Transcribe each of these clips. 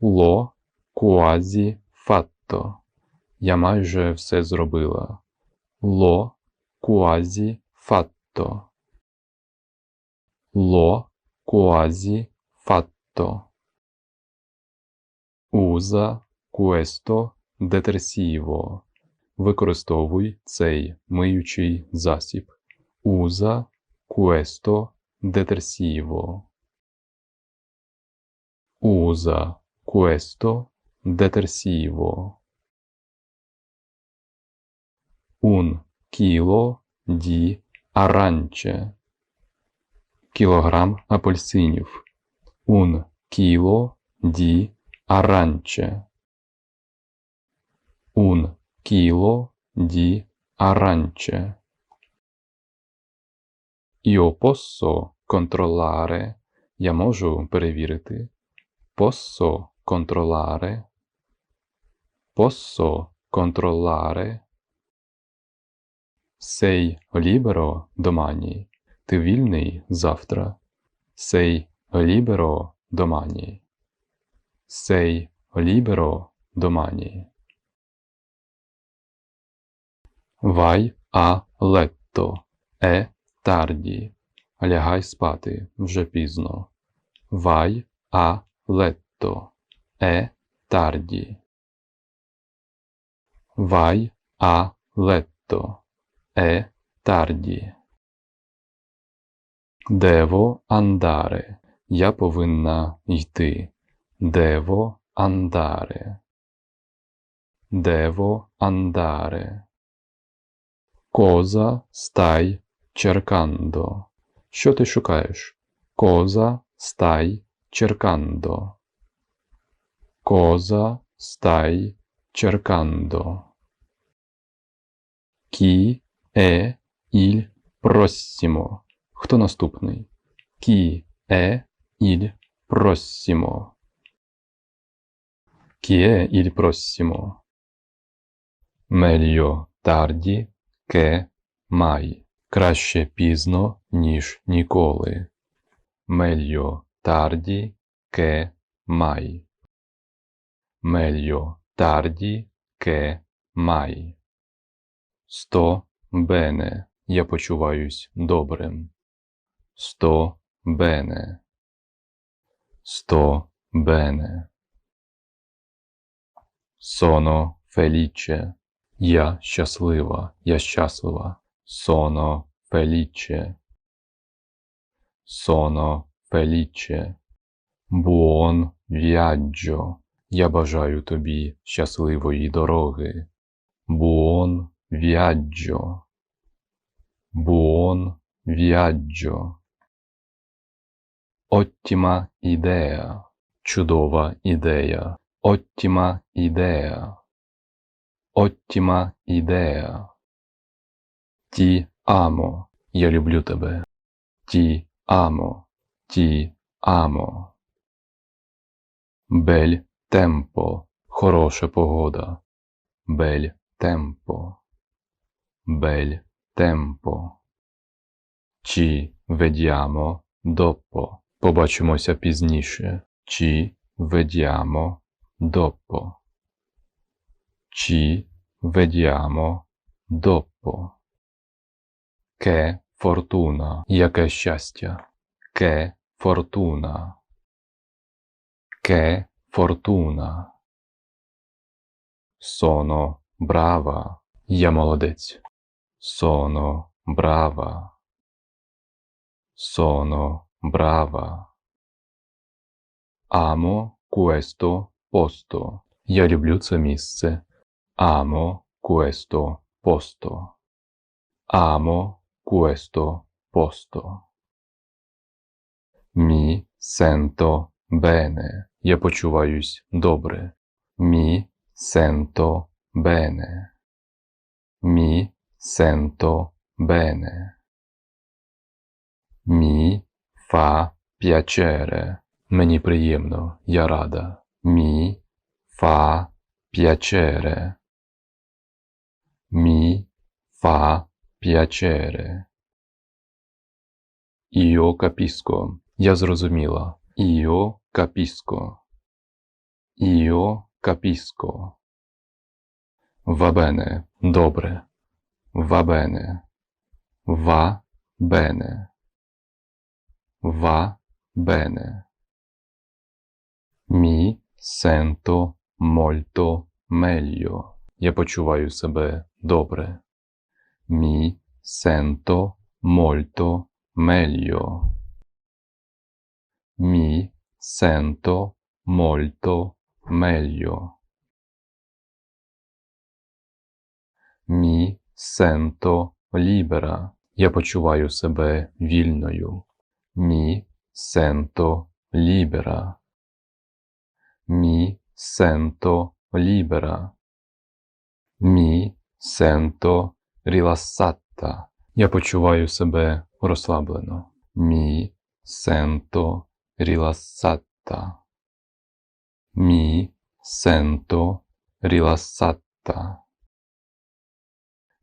Ло quasi fatto. Я майже все зробила. Ло quasi fatto. L'ho quasi fatto. Usa questo detersivo. Використовуй цей миючий засіб. Usa questo detersivo. Usa questo detersivo. Un chilo di arance. Кілограм апельсинів. Un chilo di arance. Un chilo di arance. Io posso controllare. Я можу перевірити. Posso controllare. Posso controllare. Sei libero domani. Ти вільний завтра. Sei libero domani. Sei libero domani. Vai a letto. È tardi. Лягай спати вже пізно. Vai a letto. È tardi. Vai a letto. È tardi. Дево andare. Я повинна йти. Дево andare. Дево andare. Cosa stai cercando? Що ти шукаєш? Cosa stai cercando? Cosa stai cercando? Chi è il prossimo? Хто наступний? Chi è il prossimo? Chi è il prossimo? Meglio tardi che mai. Краще пізно, ніж ніколи. Meglio tardi che mai. Che mai. Sto bene. Я почуваюсь добрим. Bene. Sto bene. Sono felice. Я щаслива. Я щаслива. Sono felice. Buon viaggio. Я бажаю тобі щасливої дороги. Buon viaggio. Buon viaggio. Ottima idea. Чудова ідея. Ottima idea. Ottima idea. Ti amo. Я люблю тебе. Ti amo. Ti amo. Бель темпо. Хороша погода. Бель темпо. Бель темпо. Ci vediamo dopo. Побачимося пізніше. Ci vediamo dopo. Ci vediamo dopo. Che fortuna. Яке щастя. Fortuna. Che fortuna. Sono brava. Я молодець. Sono brava. Sono brava. Amo questo posto. Я люблю це місце. Amo questo posto. Amo questo posto. Mi sento bene. Я почуваюсь добре. Mi sento bene. Mi sento bene. Mi fa piacere. Мені приємно, я рада. Mi fa piacere. Mi fa piacere. Io capisco. Я зрозуміла. Io Va bene, добре. Va bene. Va bene. Va bene. Mi sento meglio. Я почуваю себе добре. Sento molto meglio. Mi sento molto meglio. Mi sento libera. Я почуваю себе вільною. Mi sento libera. Mi sento libera. Mi sento rilassata. Я почуваю себе розслаблено. Mi sento rilassata. Mi sento rilassata.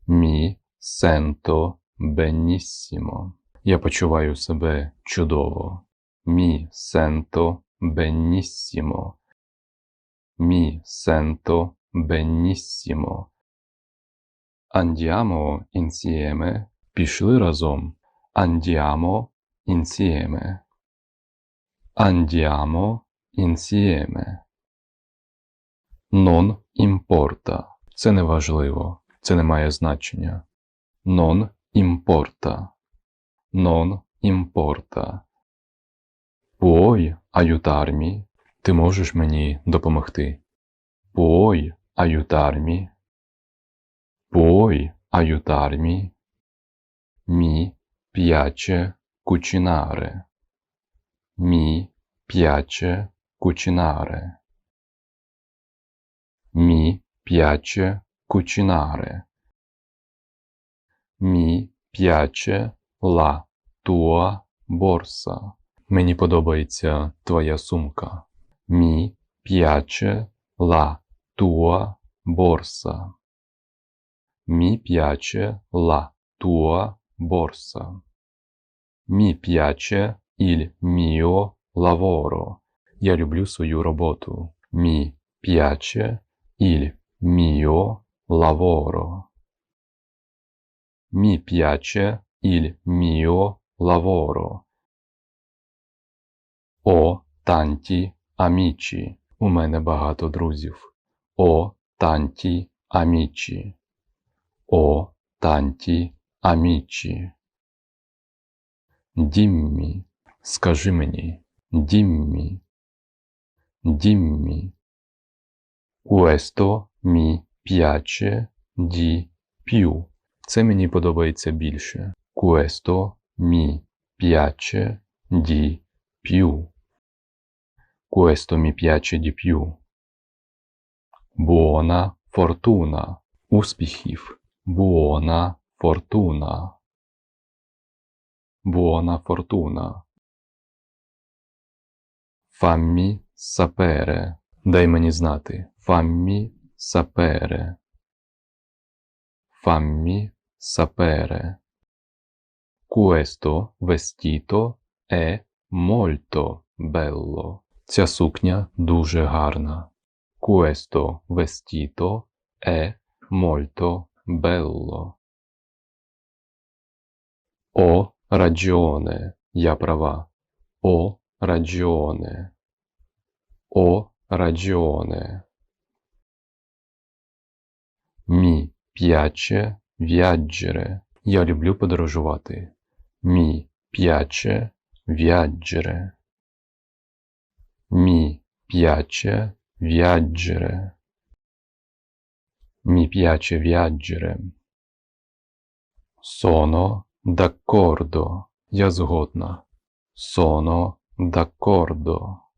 Mi sento benissimo. Я почуваю себе чудово. Mi sento benissimo. Mi sento benissimo. Andiamo insieme. Пішли разом. Andiamo insieme. Andiamo insieme. Non importa. Це не важливо. Це не має значення. Non importa. Non importa. Puoi aiutarmi? Ти можеш мені допомогти? Puoi aiutarmi? Puoi aiutarmi? Mi piace cucinare. Mi piace cucinare. Mi piace cucinare. Mi piace la tua borsa. Мені подобається твоя сумка. Mi piace la tua borsa. Mi piace la tua borsa. Mi piace il mio lavoro. Я люблю свою роботу. Mi piace il mio lavoro. Mi piace il mio lavoro. О танті амічі. У мене багато друзів. О танті амічі. О танті амічі. Діммі. Скажи мені. Діммі. Діммі. Questo mi piace di più. Це мені подобається більше. Questo mi piace di più. Questo mi piace di più. Buona fortuna. Успіхів. Buona fortuna. Buona fortuna. Fammi sapere. Дай мені знати. Fammi sapere. Fammi sapere. Questo vestito è molto bello. Ця сукня дуже гарна. Questo vestito è molto bello. Ho ragione. Я права. Ho ragione. Ho ragione. Mi piace viaggiare. Я люблю подорожувати. Mi piace viaggiare. Mi piace viaggiare. Mi piace viaggiare. Sono d'accordo. Я згодна. Sono d'accordo.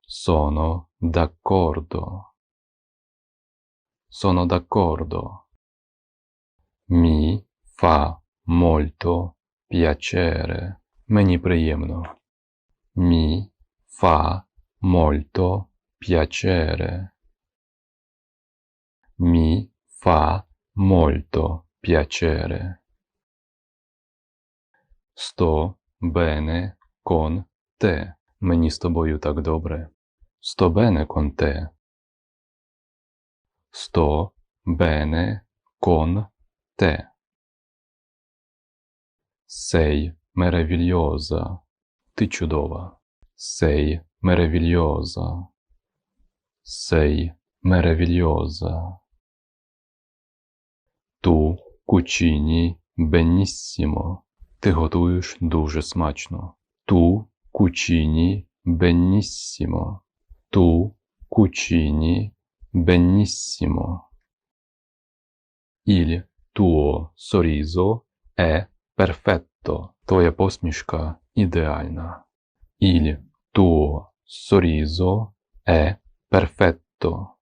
Sono d'accordo. Sono d'accordo. Mi fa molto piacere. Мені приємно. Mi fa molto piacere. Mi fa molto piacere. Sto bene con te. Мені з тобою так добре. Sto bene con te. Sto bene con te. Sei meravigliosa. Ти чудова. Sei meravigliosa. Sei meravigliosa. Tu cucini benissimo. Ти готуєш дуже смачно. Tu cucini benissimo. Tu cucini benissimo. Il tuo sorriso è perfetto. Твоя посмішка ідеальна. Il tuo sorriso è perfetto.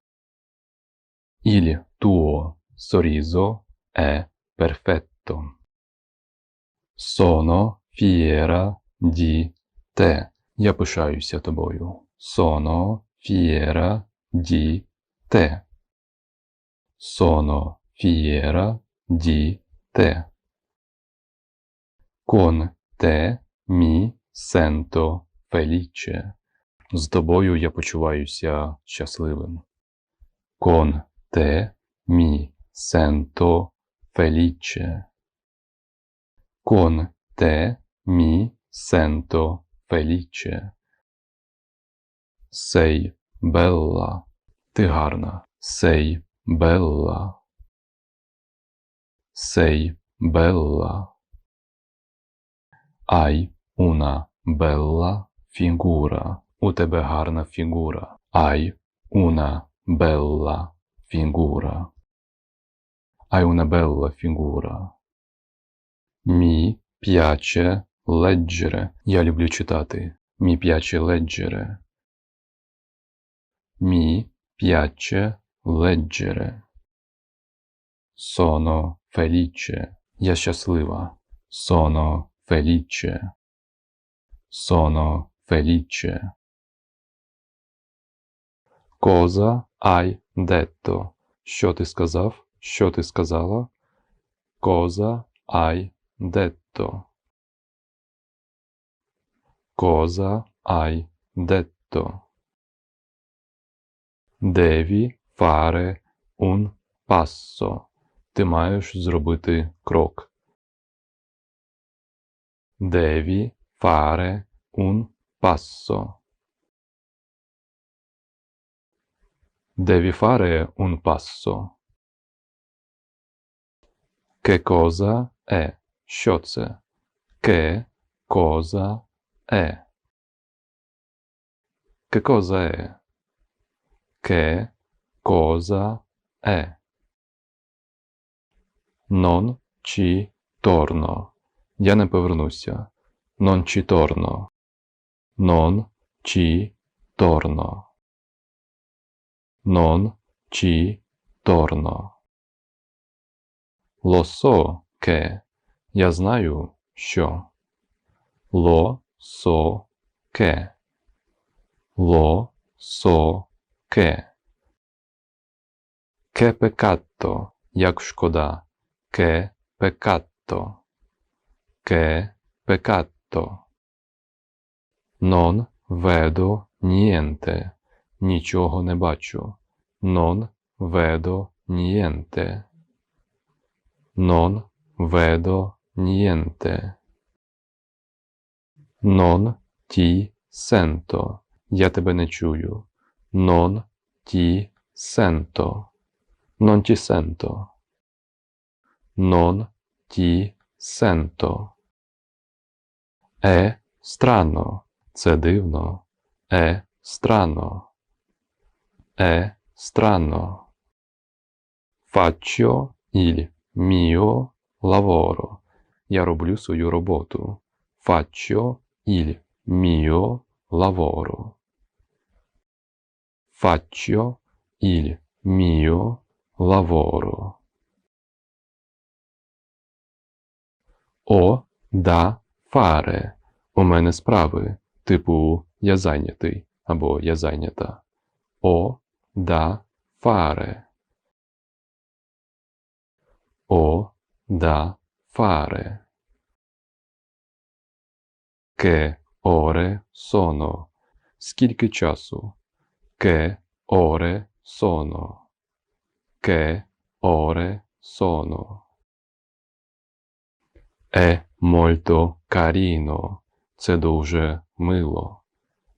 Il tuo sorriso è perfetto. Sono fiera di te. Я пишаюся тобою. Sono fiera di te. Sono fiera di te. Con te mi sento felice. З тобою я почуваюся щасливим. Con te mi sento felice. Con te mi sento felice. Sei bella. Ти гарна. Sei bella. Sei bella. Hai una bella figura. У тебе гарна фігура. Hai una bella figura. Hai una bella figura. Mi piace leggere. Я люблю читати. Mi piace leggere. Mi piace leggere. Sono felice. Я щаслива. Sono felice. Sono felice. Cosa hai detto? Що ти сказав? Що ти сказала? Cosa hai detto? Cosa hai detto? Devi fare un passo. Ти маєш зробити крок. Devi fare un passo. Devi fare un passo. Che cosa è? Що це? Che cosa è? Che cosa è? Che cosa è? Non ci torno. Я не повернуся. Ci torno. Non ci torno. Non ci torno. Lo so che. Я знаю, що. Lo so che. Lo so che. Che peccato, як шкода. Che peccato. Che peccato. Non vedo niente. Нічого не бачу. Non vedo niente. Non vedo niente. Non ti sento. Я тебе не чую. Non ti sento. Non ti sento. Non ti sento. È strano. Це дивно. È strano. È strano. Faccio il mio lavoro. Я роблю свою роботу. Faccio il mio lavoro. Faccio il mio lavoro. О да fare. У мене справи. Типу я зайнятий або я зайнята. О да fare. О да fare. Che ore sono? Скільки часу? Che ore sono? Che ore sono? È molto carino. Це дуже мило.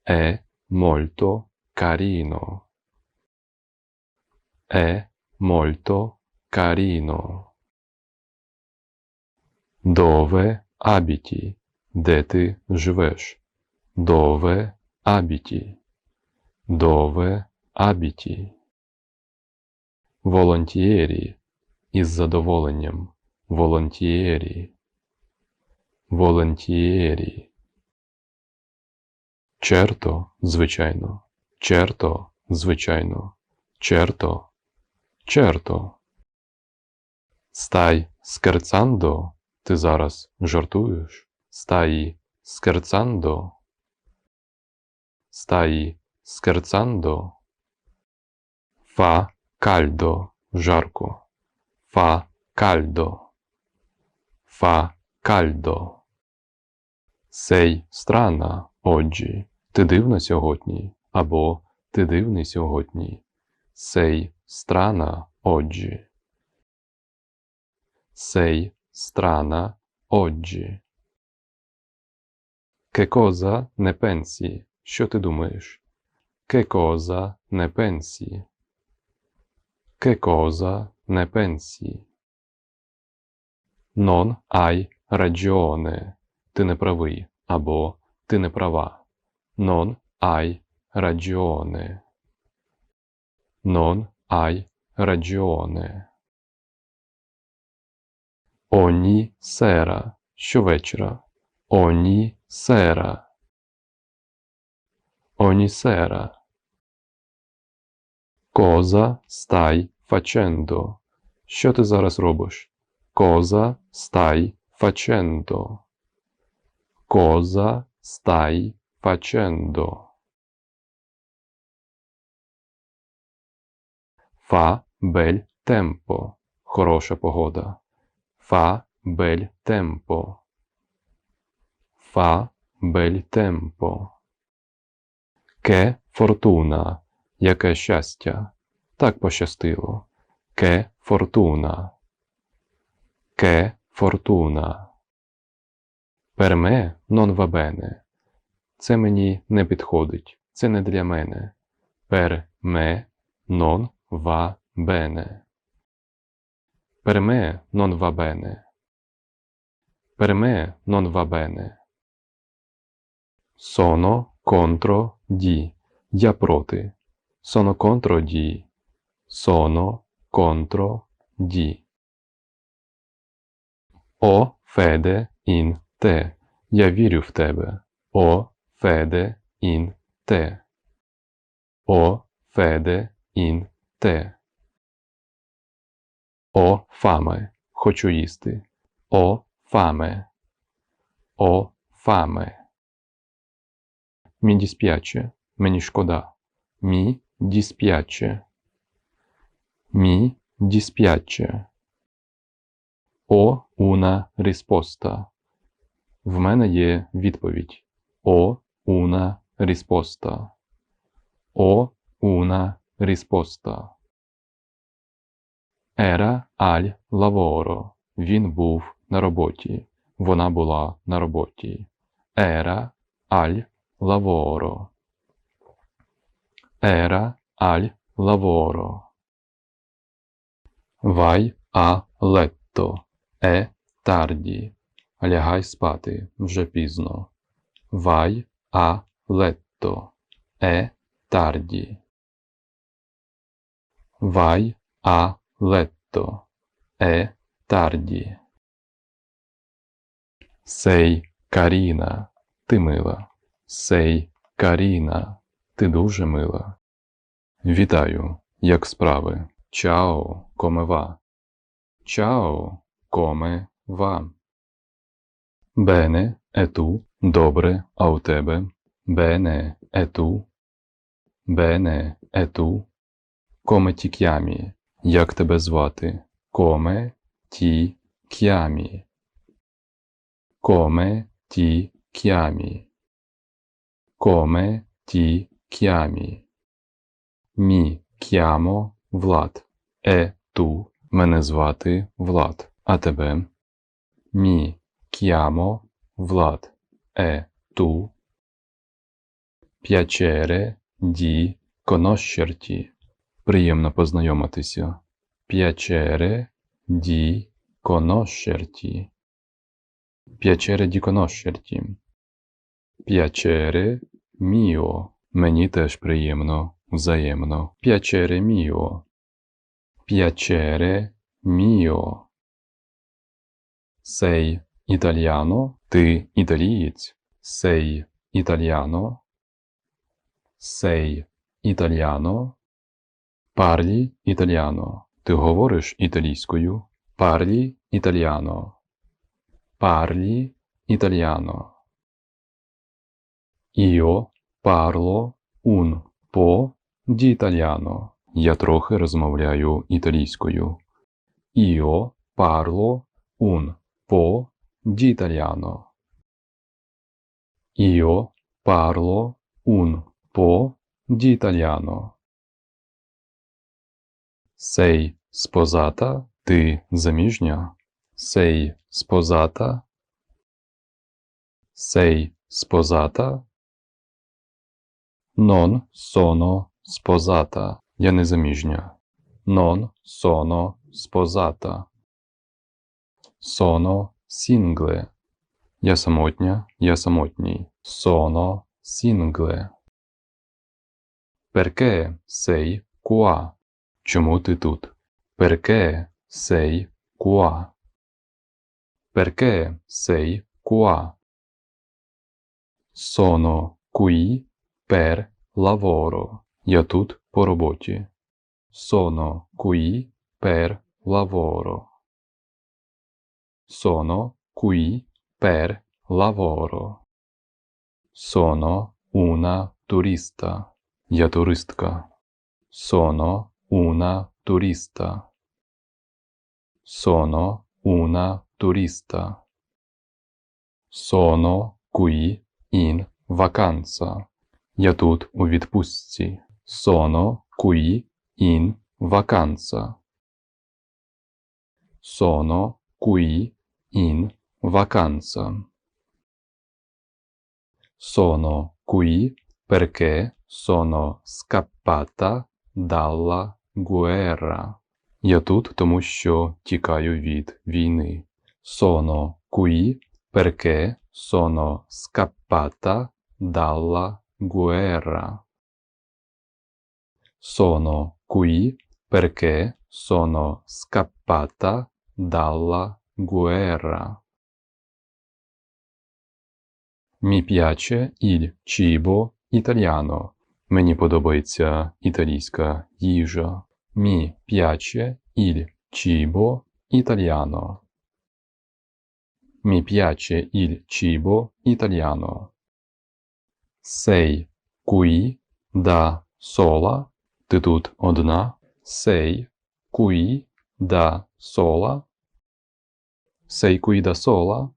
È molto carino. È molto carino. Dove abiti? Де ти живеш? Dove abiti? Dove abiti? Волонтєрі. Із задоволенням. Волонтєрі. Волонтєрі. Черто, звичайно. Черто, звичайно. Черто. Черто. Стай скерцандо. Ти зараз жартуєш? Стай скерцандо. Стай скерцандо. Фа кальдо. Жарко. Фа кальдо. Фа кальдо. Сей страна, оджі. Ти дивна сьогодні. Або ти дивний сьогодні. Сей страна, оджі. Сей страна, оджі. Che cosa ne pensi? Що ти думаєш? Che cosa ne pensi? Che cosa ne pensi? Non hai ragione. Ти не правий. Або ти не права. Non hai ragione. Non hai ragione. Ogni sera. Щовечора. Ogni sera. Ogni sera. Cosa stai facendo? Що ти зараз робиш? Cosa stai facendo? Cosa stai facendo? Fa bel tempo. Хороша погода. Fa bel tempo. Fa bel tempo. Che fortuna. Яке щастя. Так пощастило. Che fortuna. Che fortuna. Per me non. Це мені не підходить. Це не для мене. Per me non va bene. Per me non va bene. Per me non va bene. Sono contro di. Я проти. Sono contro di. Sono contro di. О феде ін те. Я вірю в тебе. О феде ін те. О феде ін те. О фаме. Хочу їсти. О фаме. О фаме. Мі дісп'яче. Мені шкода. Мі дісп'яче. Мі дісп'яче. О уна risposta. В мене є відповідь. О уна risposta. О уна risposta. Era al lavoro. Він був на роботі. Вона була на роботі. Era al lavoro. Era al lavoro. Vai a letto. È tardi. Лягай спати вже пізно. Vai a letto. È tardi. Vai a letto. È tardi. Sei carina. Ти мила. Sei carina. Ти дуже мила. Вітаю. Як справи? Чао, коме ва. Чао, коме ва. Бене, е ту, добре, а у тебе? Бене, е ту. Бене, е ту. Коме ті к'ямі. Як тебе звати? Коме ті к'ямі. Коме ті к'ямі. Коме ті к'ямі. Мі chiamo Влад. Е ту. Мене звати Влад. А тебе? Мі chiamo Влад. Е ту. Piacere di conoscerti. Приємно познайомитися. Piacere di conoscerti. Piacere di conoscerti. Piacere mio. Мені теж приємно, взаємно. Piacere mio. Piacere mio. Sei italiano? Ти італієць? Sei italiano? Sei italiano? Parli italiano. Ти говориш італійською? Parli italiano. Parli italiano. Io parlo un po' di italiano. Я трохи розмовляю італійською. Io parlo un po' di italiano. Io parlo un po' di italiano. Sei sposata? Ти заміжня? Sei sposata? Sei sposata? Non sono sposata. Я не заміжня. Non sono sposata. Sono single. Я самотня, я самотній. Sono single. Perché sei qua? Чому ти тут? Perché sei qua? Perché sei qua? Sono qui per lavoro. Я тут по роботі. Sono qui per lavoro. Sono qui per lavoro. Sono una turista. Я туристка. Sono una turista. Sono una turista. Sono qui in vacanza. Я тут у відпустці. Sono qui in vacanza. Sono qui in vacanza. Sono qui perché sono scappata dalla guerra. Я тут, тому що тікаю від війни. Sono qui perché sono scappata dalla guerra. Sono qui perché sono scappata dalla guerra. Mi piace il cibo italiano. Мені подобається італійська їжа. Mi piace il cibo italiano. Mi piace il cibo italiano. Sei qui da sola. Ти тут одна. Sei qui da sola. Sei qui da sola.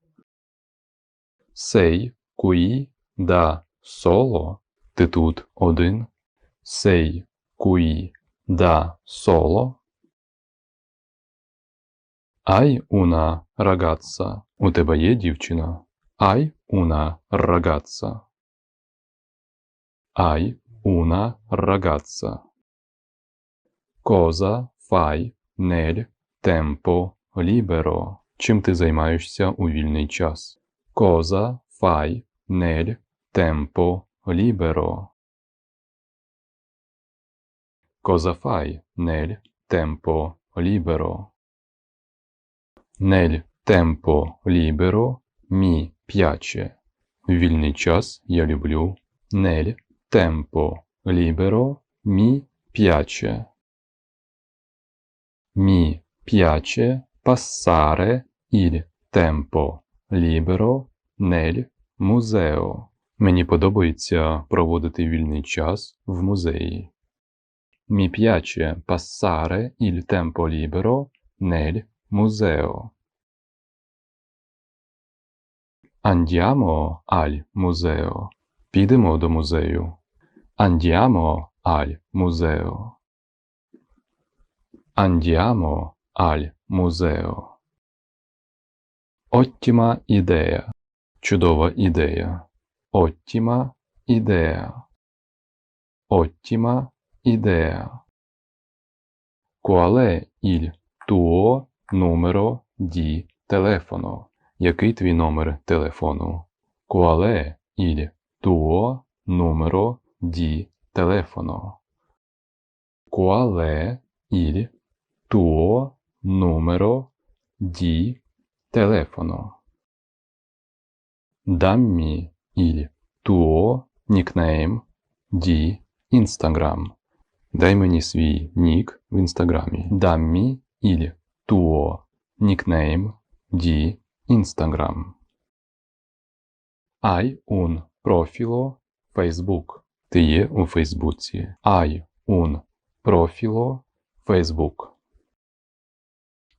Sei qui da solo. Ти тут один. Sei qui da solo. Hai una ragazza. У тебе є дівчина. Hai una ragazza. Hai una ragazza. Cosa fai nel tempo libero? Чим ти займаєшся у вільний час? Cosa fai nel tempo libero? Cosa fai nel tempo libero? Nel tempo libero mi piace. Вільний час я люблю. Nel tempo libero mi piace. Mi piace passare il tempo libero nel museo. Мені проводити вільний час в музеї. Mi piace passare il tempo libero nel museo. Andiamo al museo. Підемо до музею. Andiamo al museo. Andiamo al museo. Оттіма ідея. Чудова ідея. Оттіма ідея. Оттіма ідея. Tuo numero di telefono? Який твій номер телефону? Tuo numero di telefono? Qual il tuo numero di telefono? Dammi il tuo nickname di Instagram. Дай мені свій нік в інстаграмі. Dammi il tuo nickname di Instagram. Hai un profilo Facebook. Ти є у Фейсбуці. Hai un profilo Facebook.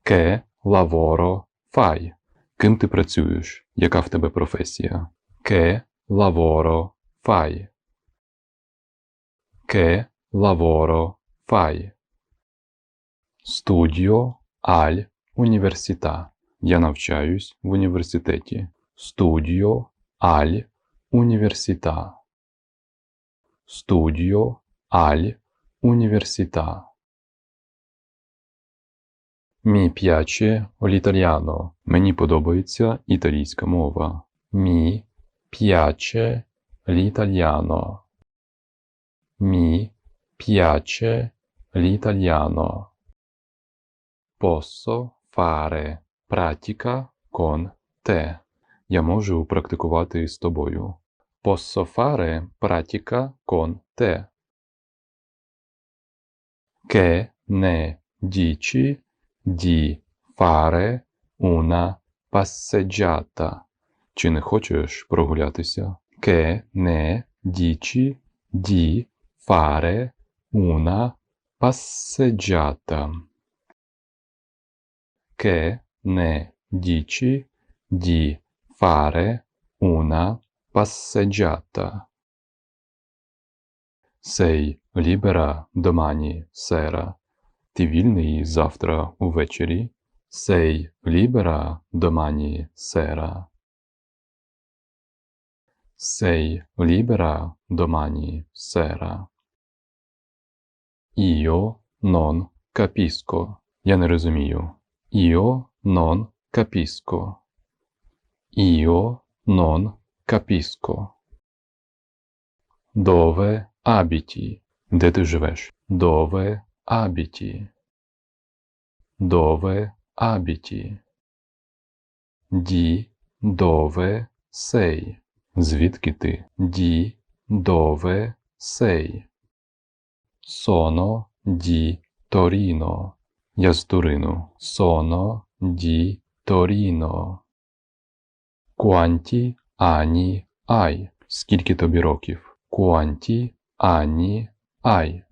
Che lavoro fai? Ким ти працюєш? Яка в тебе професія? Che lavoro fai? Che lavoro fai? Studio al università. Я навчаюсь в університеті. Studio al università. Studio al università. Mi piace l'italiano. Мені подобається італійська мова. Mi piace l'italiano. Mi piace l'italiano. Posso fare pratica con te. Я можу практикувати з тобою. Posso fare pratica con te. Che ne dici di fare una passeggiata? Чи не хочеш прогулятися? Che ne dici di fare una passeggiata? Che ne dici di fare una passeggiata? Sei libera domani sera? Ти вільний завтра увечері? Sei libera domani sera? Sei libera domani sera? Io non capisco. Я не розумію. Io non capisco. Io non capisco. Dove abiti? Де ти живеш? Dove abiti? Dove abiti? Di dove sei? Звідки ти? Di dove sei? Sono di Torino. Я з Турину. Sono di Torino. Quanti anni hai? Скільки тобі років? Quanti anni hai?